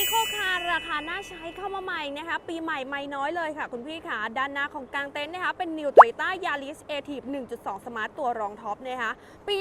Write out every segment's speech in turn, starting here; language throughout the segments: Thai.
อีโคคาร์ราคาน่าใช้เข้ามาใหม่นะคะ ปีใหม่ไม่น้อยเลยค่ะ คุณพี่ค่ะด้านหน้าของกลางเต็นท์นะคะ เป็น New Toyota Yaris a t i v 1.2 Smart ตัวรองท็อปนะคะ ปี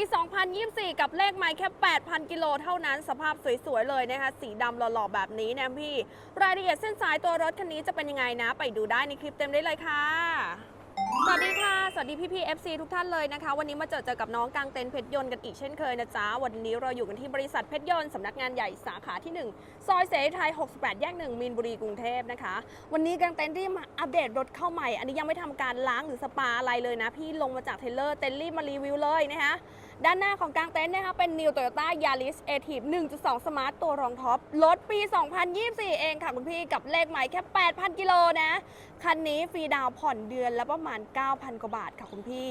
2024 กับเลขไม่แค่ 8,000 กิโลเท่านั้นสภาพสวยๆ เลยนะคะ สีดำหล่อๆ แบบนี้นะพี่ รายละเอียดเส้นสายตัวรถคันนี้จะเป็นยังไงนะ ไปดูได้ในคลิปเต็มได้เลยค่ะ สวัสดีค่ะ สวัสดีพี่พี่ FC ทุกท่านเลยนะคะ วันนี้มาเจอเจอกับน้องกลางเต็นท์เพชรยนต์กันอีกเช่นเคยนะจ๊ะ วันนี้เราอยู่กันที่บริษัทเพชรยนต์สำนักงานใหญ่สาขาที่ 1 ซอยเสรีไทย 68 แยก 1 มีนบุรีกรุงเทพนะคะ วันนี้กลางเต็นท์ที่มาอัปเดตรถเข้าใหม่ อันนี้ยังไม่ทำการล้างหรือสปาอะไรเลยนะ พี่ลงมาจากเทเลอร์เต็นท์รีบมารีวิวเลยนะคะ ด้านหน้าของกลางเต็นท์นะคะเป็น New Toyota Yaris a t i v 1.2 Smart ตัวรองท็อปรถปี 2024 เองค่ะคุณพี่กับเลขใหม่แค่ 8,000 กิโลนะ คันนี้ฟรีดาวผ่อนเดือนละประมาณ 9,000 กว่าบาทค่ะคุณพี่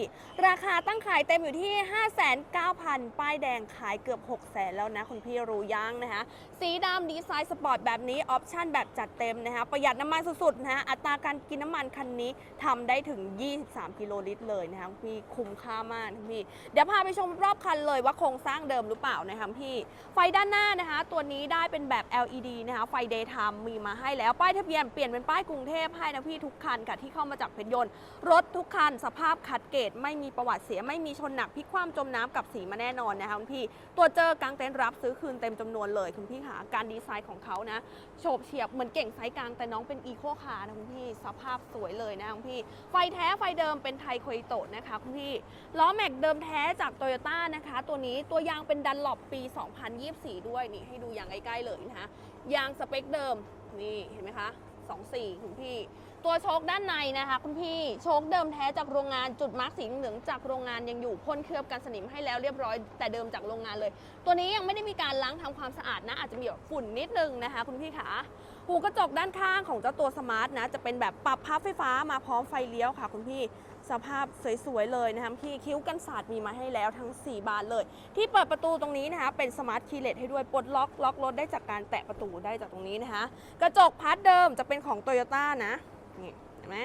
ราคาตั้งขายเต็มอยู่ที่5,900 ป้ายแดงขายเกือบ 600,000 แล้วนะคุณพี่รู้ยังนะคะ สีดำดีไซน์สปอร์ตแบบนี้ออปชั่นแบบจัดเต็มนะคะประหยัดน้ำมันสุดๆนะคะอัตราการกินน้ำมันคันนี้ทำได้ถึง 23 กิโลลิตรเลยนะคะคุณพี่คุ้มค่ามากคุณพี่เดี๋ยวพาไปชมรอบคันเลยว่าโครงสร้างเดิมหรือเปล่านะคะพี่ ไฟด้านหน้านะคะ ตัวนี้ได้เป็นแบบ LED นะคะ ไฟ daytime มีมาให้แล้ว ป้ายทะเบียนเปลี่ยนเป็นป้ายกรุงเทพให้นะพี่ทุกคันค่ะที่เข้ามาจากเพชรยนต์ รถทุกคันสภาพขัดเกรดไม่มีประวัติเสียไม่มีชนหนักพลิกคว่ำจมน้ำกับสีมาแน่นอนนะคะคุณพี่ ตัวเจอกางเต็นท์รับซื้อคืนเต็มจำนวนเลยคุณพี่ค่ะการดีไซน์ของเขานะโฉบเฉียบเหมือนเก่งไซส์กลางแต่น้องเป็นอีโคคาร์นะคุณพี่สภาพสวยเลยนะคุณพี่ ไฟแท้ไฟเดิมเป็นไทโคอิโตะนะคะคุณพี่ล้อแม็กเดิมแท้จากโตโยต้านะคะ ตัวนี้ตัวยางเป็นดันหลบปี 2024 ด้วยนี่ให้ดูยางใกล้ๆเลยนะคะยางสเปคเดิมนี่เห็นไหมคะ24คุณพี่ ตัวโชคด้านในนะคะ คุณพี่โชคเดิมแท้จากโรงงานจุดมาร์กสีเหลืองจากโรงงานยังอยู่พ่นเคลือบกันสนิมให้แล้วเรียบร้อยแต่เดิมจากโรงงานเลย ตัวนี้ยังไม่ได้มีการล้างทำความสะอาดนะอาจจะมีแบบฝุ่นนิดนึงนะคะ คุณพี่ขา หูกระจกด้านข้างของเจ้าตัวสมาร์ทนะ จะเป็นแบบปรับพับไฟฟ้ามาพร้อมไฟเลี้ยวค่ะคุณพี่สภาพสวยๆเลยนะคะพี่คิ้วกันศาสตร์มีมาให้แล้วทั้ง 4 บานเลย ที่เปิดประตูตรงนี้นะคะเป็นสมาร์ทคีย์เลสให้ด้วยปลดล็อกล็อกรถได้จากการแตะประตูได้จากตรงนี้นะคะกระจกพัดเดิมจะเป็นของโตโยต้านะนี่เห็นไหม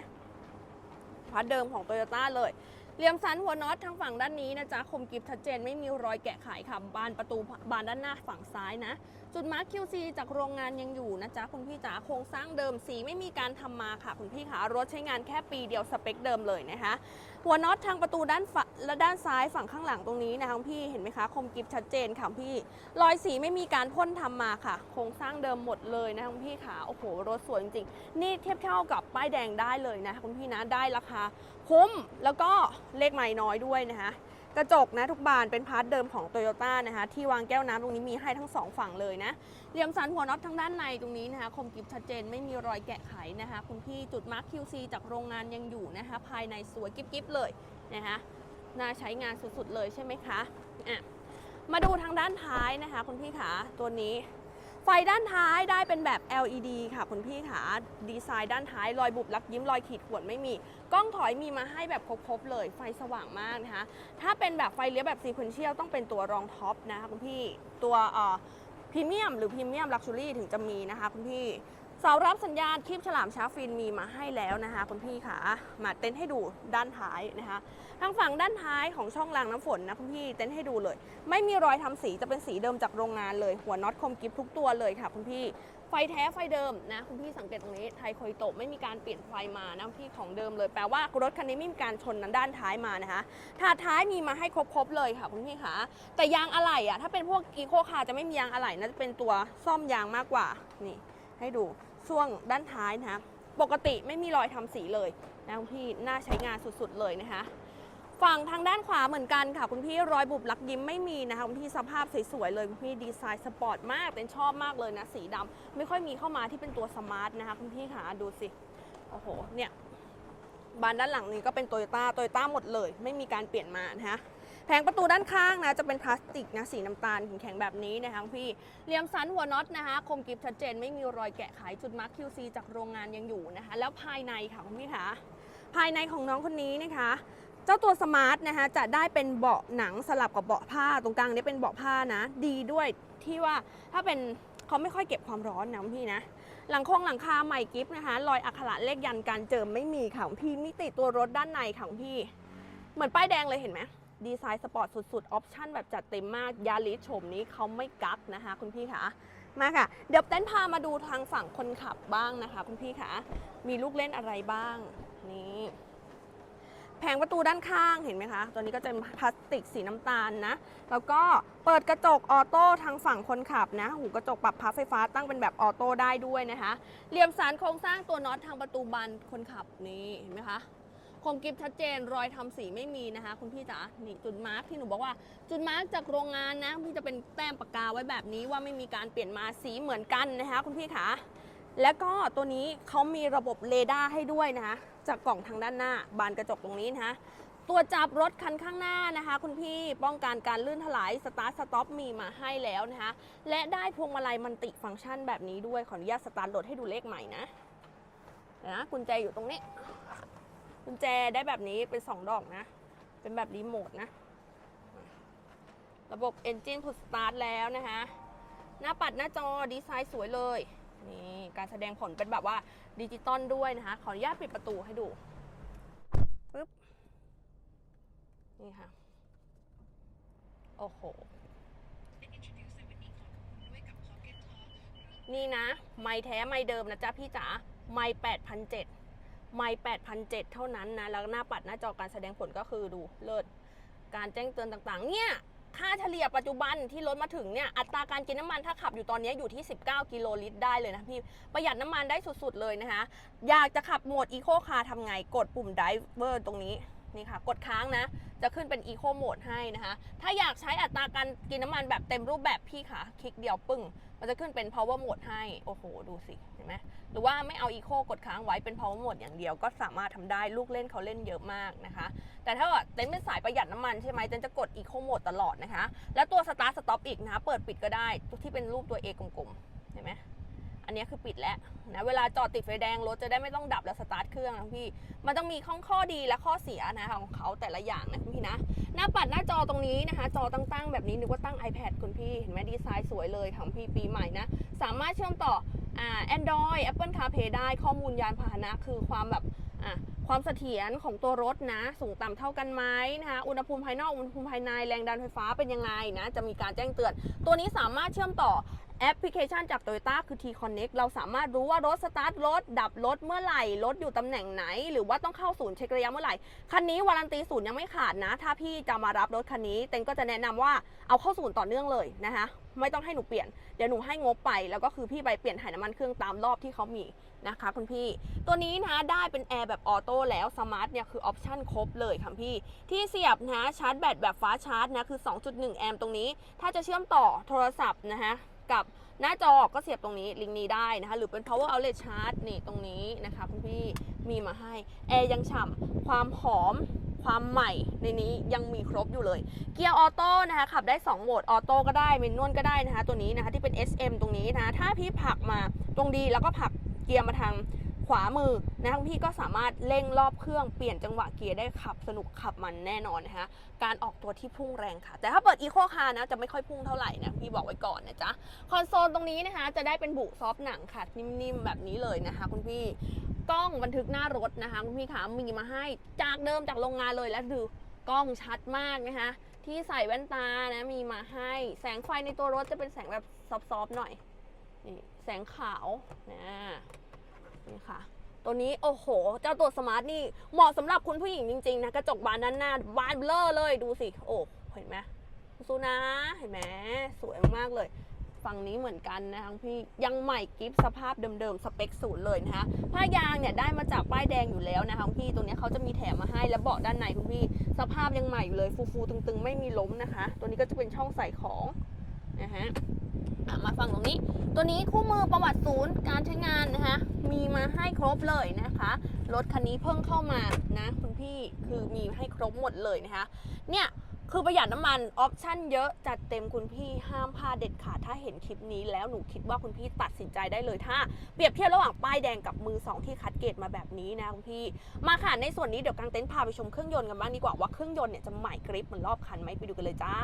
พาร์ทเดิมของโตโยต้าเลย เหลี่ยมสันหัวน็อตทางฝั่งด้านนี้นะจ๊ะคมกริบชัดเจนไม่มีรอยแกะไขค่ะบานประตูบานด้านหน้าฝั่งซ้ายนะ จุดมาร์ค QC จากโรงงานยังอยู่นะจ๊ะคุณพี่จ๋าโครงสร้างเดิมสีไม่มีการทำมาค่ะ คุณพี่ขารถใช้งานแค่ปีเดียวสเปคเดิมเลยนะคะหัวน็อตทางประตูด้านฝาและด้านซ้ายฝั่งข้างหลังตรงนี้นะคะพี่เห็นไหมคะคมกริบชัดเจนค่ะพี่ รอยสีไม่มีการพ่นทำมาค่ะ โครงสร้างเดิมหมดเลยนะคะคุณพี่ขาโอ้โหรถสวยจริงๆนี่เทียบเท่ากับป้ายแดงได้เลยนะคุณพี่นะได้ราคา คุ้มแล้วก็เลขใหม่น้อยด้วยนะคะกระจกนะทุกบานเป็นพาร์ทเดิมของโตโยต้านะคะที่วางแก้วน้ำตรงนี้มีให้ทั้งสองฝั่งเลยนะเหลี่ยมสันหัวน็อตทางด้านในตรงนี้นะคะคมกริบชัดเจนไม่มีรอยแกะไขนะคะคุณพี่จุดมาร์ค QC จากโรงงานยังอยู่นะคะภายในสวยกิบๆเลยนะคะน่าใช้งานสุดๆเลยใช่ไหมคะอะมาดูทางด้านท้ายนะคะคุณพี่ขาตัวนี้ ไฟด้านท้ายได้เป็นแบบ LED ค่ะคุณพี่ขาดีไซน์ด้านท้ายรอยบุบลักยิ้มรอยขีดข่วนไม่มี กล้องถอยมีมาให้แบบครบๆเลย ไฟสว่างมากนะคะ ถ้าเป็นแบบไฟเลี้ยวแบบซีควนเชียลต้องเป็นตัวรองท็อปนะคะคุณพี่ตัวพรีเมียมหรือพรีเมียมลักชัวรี่ถึงจะมีนะคะคุณพี่ เสารับสัญญาณคลิปฉลามช้าฟินมีมาให้แล้วนะคะคุณพี่ขามาเต้นให้ดูด้านท้ายนะคะทางฝั่งด้านท้ายของช่องรางน้ำฝนนะคุณพี่เต้นให้ดูเลย ไม่มีรอยทำสีจะเป็นสีเดิมจากโรงงานเลย หัวน็อตคมกิฟทุกตัวเลยค่ะคุณพี่ไฟแท้ไฟเดิมนะคุณพี่สังเกตตรงนี้ไทโคอิโตะไม่มีการเปลี่ยนไฟมานะพี่ของเดิมเลยแปลว่ารถคันนี้ไม่มีการชนนั้นด้านท้ายมานะคะถาดท้ายมีมาให้ครบๆเลยค่ะคุณพี่คะแต่ยางอะไหล่อะถ้าเป็นพวกอีโคคาจะไม่มียางอะไหล่นะจะเป็นตัวซ่อมยางมากกว่านี่ให้ดู ช่วงด้านท้ายนะคะปกติไม่มีรอยทำสีเลยนะคุณพี่น่าใช้งานสุดๆเลยนะคะ ฝั่งทางด้านขวาเหมือนกันค่ะคุณพี่รอยบุบลักยิ้มไม่มีนะคะคุณพี่สภาพสวยๆเลยคุณพี่ดีไซน์สปอร์ตมากเป็นชอบมากเลยนะสีดำไม่ค่อยมีเข้ามาที่เป็นตัวสมาร์ทนะคะคุณพี่ค่ะดูสิโอ้โหเนี่ยบานด้านหลังนี้ก็เป็นโตโยต้าโตโยต้าหมดเลย ไม่มีการเปลี่ยนมานะคะ แผงประตูด้านข้างนะจะเป็นพลาสติกนะสีน้ำตาลแข็งๆแบบนี้นะคะพี่เหลี่ยมสันหัวน็อตนะคะคมกริบชัดเจนไม่มีรอยแกะไขจุดมาร์ค QC จากโรงงานยังอยู่นะคะแล้วภายในค่ะคุณพี่คะภายในของน้องคนนี้นะคะเจ้าตัวสมาร์ทนะคะจะได้เป็นเบาะหนังสลับกับเบาะผ้าตรงกลางนี้เป็นเบาะผ้านะ ดีด้วยที่ว่าถ้าเป็นเขาไม่ค่อยเก็บความร้อนนะพี่นะ หลังคงหลังคาใหม่กิฟต์นะคะรอยอักขระเลขยันการเจิมไม่มีค่ะพี่มิติตัวรถด้านในค่ะพี่ เหมือนป้ายแดงเลยเห็นไหม ดีไซน์สปอร์ตสุดๆ ออปชั่นแบบจัดเต็มมาก ยาริสโฉมนี้เขาไม่กักนะคะ คุณพี่คะมาค่ะ เดี๋ยวเต้นพามาดูทางฝั่งคนขับบ้างนะคะ คุณพี่คะมีลูกเล่นอะไรบ้าง นี่แผงประตูด้านข้างเห็นไหมคะ ตัวนี้ก็จะเป็นพลาสติกสีน้ำตาลนะ แล้วก็เปิดกระจกออโต้ทางฝั่งคนขับนะ หูกระจกปรับพับไฟฟ้าตั้งเป็นแบบออโต้ได้ด้วยนะคะ เหลี่ยมสารโครงสร้างตัวน็อตทางประตูบานคนขับนี่เห็นไหมคะ คมกริบชัดเจน รอยทำสีไม่มีนะคะ คุณพี่จ๋านี่จุดมาร์กที่หนูบอกว่า จุดมาร์กจากโรงงานนะพี่จะเป็นแต้มปากกาไว้แบบนี้ว่าไม่มีการเปลี่ยนมาสีเหมือนกันนะคะ คุณพี่ขาแล้วก็ตัวนี้เขามีระบบเรดาร์ให้ด้วยนะคะจากกล่องทางด้านหน้า บานกระจกตรงนี้นะคะตัวจับรถคันข้างหน้านะคะ คุณพี่ป้องกันการลื่นถลายสตาร์ทสต็อปมีมาให้แล้วนะคะ และได้พวงมาลัยมันติฟังก์ชันแบบนี้ด้วย ขออนุญาตสตาร์ทรถให้ดูเลขใหม่นะนะกุญแจอยู่ตรงนี้ กุญแจได้แบบนี้เป็น 2 ดอกนะ เป็นแบบรีโมทนะ ระบบ Engine Push Start แล้วนะคะ หน้าปัดหน้าจอดีไซน์สวยเลย นี่การแสดงผลเป็นแบบว่าดิจิตอลด้วยนะคะ ขออนุญาตปิดประตูให้ดูปึ๊บ นี่ค่ะ โอ้โหนี่นะ ไม่แท้ไม่เดิมนะจ๊ะพี่จ๋าไม่แปดพันเจ็ด ไม่แปดพันเจ็ดเท่านั้นนะ แล้วหน้าปัดหน้าจอการแสดงผลก็คือดูเลิศ การแจ้งเตือนต่างๆ เนี่ย ค่าเฉลี่ยปัจจุบันที่รถมาถึงเนี่ย อัตราการกินน้ำมันถ้าขับอยู่ตอนนี้อยู่ที่ 19 กิโลลิตรได้เลยนะพี่ ประหยัดน้ำมันได้สุดๆเลยนะคะ อยากจะขับโหมดอีโคคาร์ทำไง กดปุ่ม driver ตรงนี้นี่ค่ะ กดค้างนะ จะขึ้นเป็น Eco Mode ให้นะคะ ถ้าอยากใช้อัตราการกินน้ำมันแบบเต็มรูปแบบพี่ค่ะ คลิกเดียวปึ้ง มันจะขึ้นเป็น Power Mode ให้ โอ้โห ดูสิ เห็นไหมหรือว่าไม่เอา Eco กดค้างไว้เป็น Power Mode อย่างเดียวก็สามารถทำได้ลูกเล่นเขาเล่นเยอะมากนะคะ แต่ถ้าเต้นเป็นสายประหยัดน้ำมันใช่ไหมเต้นจะกด Eco Mode ตลอดนะคะ แล้วตัว Start Stop อีกนะคะเปิดปิดก็ได้ที่เป็นรูปตัว A กลมๆ เห็นไหม อันนี้คือปิดแล้วนะเวลาจอดติดไฟแดงรถจะได้ไม่ต้องดับแล้วสตาร์ทเครื่องนะพี่ มันต้องมีข้อข้อดีและข้อเสียนะของเขาแต่ละอย่างนะคุณพี่นะ หน้าปัดหน้าจอตรงนี้นะคะ จอตั้งๆแบบนี้นึกว่าตั้ง iPad คุณพี่ เห็นไหมดีไซน์สวยเลยของพี่ปีใหม่นะ สามารถเชื่อมต่ออ่า Android Apple CarPlay ได้ข้อมูลยานพาหนะคือความแบบอะความเสถียรของตัวรถนะ สูงต่ำเท่ากันไหมนะคะอุณหภูมิภายนอกอุณหภูมิภายในแรงดันไฟฟ้าเป็นยังไงนะ จะมีการแจ้งเตือน ตัวนี้สามารถเชื่อมต่อ แอปพลิเคชันจาก Toyota คือ T-Connect เราสามารถรู้ว่ารถสตาร์ทรถ ดับรถเมื่อไหร่ รถอยู่ตำแหน่งไหน หรือว่าต้องเข้าศูนย์เช็คระยะเมื่อไหร่ คันนี้วารันตีศูนย์ยังไม่ขาดนะ ถ้าพี่จะมารับรถคันนี้ เต็นก็จะแนะนำว่าเอาเข้าศูนย์ต่อเนื่องเลยนะคะไม่ต้องให้หนูเปลี่ยน เดี๋ยวหนูให้งบไป แล้วก็คือพี่ไปเปลี่ยนถ่ายน้ำมันเครื่องตามรอบที่เขามีนะคะคุณพี่ ตัวนี้นะได้เป็นแอร์แบบออโต้แล้วสมาร์ทเนี่ยคือออปชั่นครบเลยค่ะพี่ ที่เสียบนะชาร์จแบตแบบฟ้าชาร์จนะคือ 2.1 แอมป์ตรงนี้ ถ้าจะเชื่อมต่อโทรศัพท์นะคะ กับหน้าจอก็เสียบตรงนี้ลิงก์นี้ได้นะคะหรือเป็น power outlet charge นี่ตรงนี้นะคะคุณพี่มีมาให้แอร์ยังฉ่ำความหอมความใหม่ในนี้ยังมีครบอยู่เลย เกียร์ออโต้นะคะขับได้ 2 โหมดออโต้ก็ได้เมนนวลก็ได้นะคะตัวนี้นะคะที่เป็น SM ตรงนี้นะคะถ้าพี่ผักมาตรงดีแล้วก็ผักเกียร์มาทาง ขวามือนะคะคุณพี่ก็สามารถเร่งรอบเครื่องเปลี่ยนจังหวะเกียร์ได้ขับสนุกขับมันแน่นอนนะคะการออกตัวที่พุ่งแรงค่ะ แต่ถ้าเปิดอีโคคาร์นะจะไม่ค่อยพุ่งเท่าไหร่นะพี่บอกไว้ก่อนนะจ๊ะคอนโซลตรงนี้นะคะจะได้เป็นบุซอฟหนังค่ะนิ่มๆแบบนี้เลยนะคะคุณพี่กล้องบันทึกหน้ารถนะคะคุณพี่ขามีมาให้จากเดิมจากโรงงานเลยแล้วดูกล้องชัดมากนะคะที่ใส่แว่นตานะมีมาให้ แสงไฟในตัวรถจะเป็นแสงแบบซอฟๆหน่อยนี่แสงขาวนะ นี่ค่ะ ตัวนี้โอ้โห เจ้าตัวสมาร์ทนี่เหมาะสำหรับคุณผู้หญิงจริงๆนะกระจกบานด้านหน้าบานเบลอเลยดูสิโอ้เห็นไหมซูนะเห็นไหมสวยมากๆเลยฝั่งนี้เหมือนกันนะคะพี่ยังใหม่กิฟสภาพเดิมๆสเปคศูนย์เลยนะคะผ้ายางเนี่ยได้มาจากป้ายแดงอยู่แล้วนะคะคุณพี่ตัวนี้เขาจะมีแถมมาให้แล้วเบาะด้านในคุณพี่สภาพยังใหม่อยู่เลยฟูๆตึงๆ ไม่มีล้มนะคะ ตัวนี้ก็จะเป็นช่องใส่ของนะฮะมาฟังตรงนี้ ตัวนี้คู่มือประวัติศูนย์การใช้งานนะคะ มีมาให้ครบเลยนะคะ รถคันนี้เพิ่งเข้ามานะคุณพี่คือมีให้ครบหมดเลยนะคะ เนี่ยคือประหยัดน้ำมันออปชั่นเยอะจัดเต็มคุณพี่ห้ามพลาดเด็ดขาดถ้าเห็นคลิปนี้แล้วหนูคิดว่าคุณพี่ตัดสินใจได้เลยถ้า เปรียบเทียบระหว่างป้ายแดงกับมือสองที่คัดเกรดมาแบบนี้นะคุณพี่ มาค่ะในส่วนนี้เดี๋ยวกางเต็นท์พาไปชมเครื่องยนต์กันบ้างดีกว่าว่าเครื่องยนต์เนี่ยจะใหม่กริปเหมือนรอบคันไหมไปดูกันเลยจ้า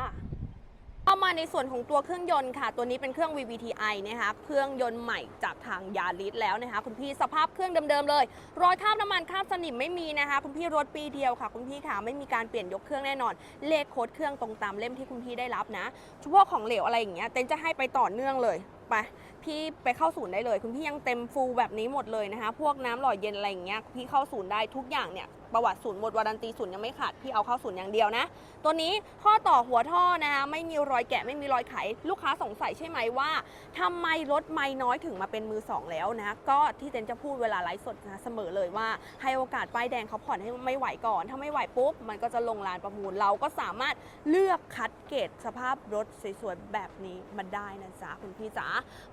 เข้ามาในส่วนของตัวเครื่องยนต์ค่ะ ตัวนี้เป็นเครื่อง VVTi นะคะเครื่องยนต์ใหม่จากทางยาริสแล้วนะคะคุณพี่สภาพเครื่องเดิมๆเลย รอยคราบน้ำมันคราบสนิมไม่มีนะคะ คุณพี่รถปีเดียวค่ะ คุณพี่ค่ะไม่มีการเปลี่ยนยกเครื่องแน่นอน เลขโค้ดเครื่องตรงตามเล่มที่คุณพี่ได้รับนะเฉพาะของเหลวอะไรอย่างเงี้ยเต็นจะให้ไปต่อเนื่องเลยไปพี่ไปเข้าศูนย์ได้เลย คุณพี่ยังเต็มฟูลแบบนี้หมดเลยนะคะ พวกน้ำหล่อเย็นอะไรอย่างเงี้ยพี่เข้าศูนย์ได้ทุกอย่างเนี่ยประวัติศูนย์หมดวารันตีศูนย์ยังไม่ขาดพี่เอาเข้าศูนย์อย่างเดียวนะ ตัวนี้ข้อต่อหัวท่อนะคะไม่มีรอยแกะไม่มีรอยไข ลูกค้าสงสัยใช่ไหมว่าทำไมรถไม่น้อยถึงมาเป็นมือสองแล้วนะ ก็ที่เจนจะพูดเวลาไลฟ์สดนะเสมอเลยว่า ให้โอกาสป้ายแดงเขาผ่อนให้ไม่ไหวก่อน ถ้าไม่ไหวปุ๊บ มันก็จะลงลานประมูลเราก็สามารถเลือกคัดเกรดสภาพรถสวยๆแบบนี้มาได้นะจ๊ะคุณพี่จ๋า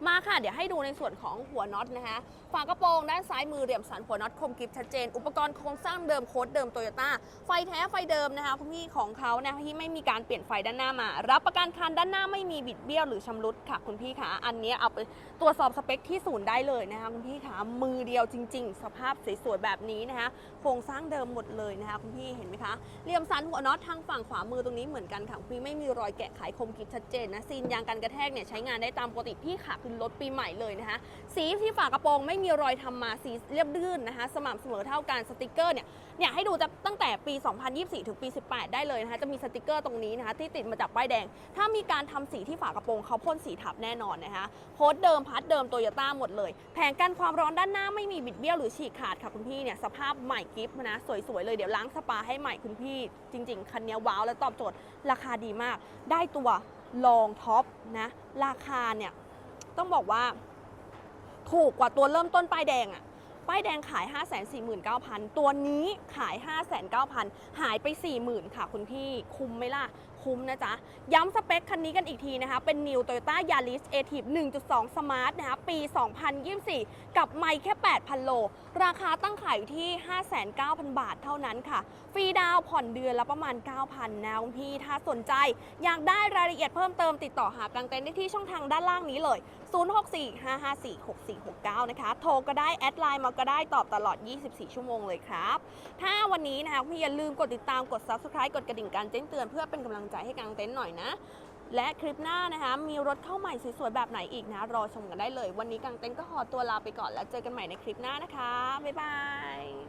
มาค่ะ เดี๋ยวให้ดูในส่วนของหัวน็อตนะคะ ฝากระโปรงด้านซ้ายมือเหลี่ยมสันหัวน็อตคมกริบชัดเจน อุปกรณ์โครงสร้างเดิมโค้ดเดิมโตโยต้า ไฟแท้ไฟเดิมนะคะคุณพี่ของเขานะคะที่ไม่มีการเปลี่ยนไฟด้านหน้ามา รับประกันคันด้านหน้าไม่มีบิดเบี้ยวหรือชำรุดค่ะคุณพี่คะอันนี้เอาไปตรวจสอบสเปคที่ศูนย์ได้เลยนะคะคุณพี่คะมือเดียวจริง ๆ สภาพสวยๆแบบนี้นะคะโครงสร้างเดิมหมดเลยนะคะคุณพี่เห็นไหมคะเหลี่ยมสันหัวน็อตทางฝั่งขวามือตรงนี้เหมือนกันค่ะคุณพี่ไม่มีรอยแกะไขคมกริบชัดเจนนะซีนยางกันกระแทกเนี่ยใช้งานได้ตามปกติพี่ขาคือรถปีใหม่เลยนะคะสีที่ฝากระโปรงไม่มีรอยทำมาสีเรียบรื่นนะคะ สม่ำเสมอเท่ากันสติกเกอร์เนี่ยเนี่ยให้ดูจะตั้งแต่ปี 2024 ถึงปี 18 ได้เลยนะคะจะมีสติกเกอร์ตรงนี้นะคะที่ติดมาจากป้ายแดง ถ้ามีการทำสีที่ฝากระโปรงเขาพ่นสีทับแน่นอนนะคะโค้ดเดิมพัดเดิมโตโยต้าหมดเลย แผงกันความร้อนด้านหน้าไม่มีบิดเบี้ยวหรือฉีกขาดค่ะคุณพี่เนี่ยสภาพใหม่กิฟต์นะสวยๆเลยเดี๋ยวล้างสปาให้ใหม่คุณพี่จริง ๆ คันนี้ว้าวและตอบโจทย์ราคาดีมาก ได้ตัวลองท็อปนะ ราคาเนี่ย ต้องบอกว่า ถูกกว่าตัวเริ่มต้นป้ายแดงอะป้ายแดงขาย 5 4 9 0 0 0 ตัวนี้ขาย 5 9 0 0 0 หายไป 40,000 ค่ะคุณพี่ คุ้มไหมล่ะคุ้มนะจ๊ะ ย้ำสเปคคันนี้กันอีกทีนะคะ เป็น New Toyota Yaris a t i v 1.2 Smart นะคะปี 2024 กับไม่แค่ 8,000 โล ราคาตั้งขายอยู่ที่ 59,000 บาทเท่านั้นค่ะ ฟรีดาวผ่อนเดือนละประมาณ 9,000 นะคุณพี่ ถ้าสนใจ อยากได้รายละเอียดเพิ่มเติมติดต่อหากางเต็นท์ได้ที่ช่องทางด้านล่างนี้เลย 0645546469 นะคะ โทรก็ได้ แอดไลน์มาก็ได้ตอบตลอด 24 ชั่วโมงเลยครับ ถ้าวันนี้นะคะพี่อย่าลืมกดติดตามกด subscribe กดกระดิ่งการแจ้งเตือนเพื่อเป็นกำลังใจให้กางเต็นท์หน่อยนะ และคลิปหน้านะคะ มีรถเข้าใหม่สวยๆแบบไหนอีกนะ รอชมกันได้เลย วันนี้กางเต็นท์ก็ขอตัวลาไปก่อนแล้วเจอกันใหม่ในคลิปหน้านะคะบ๊ายบาย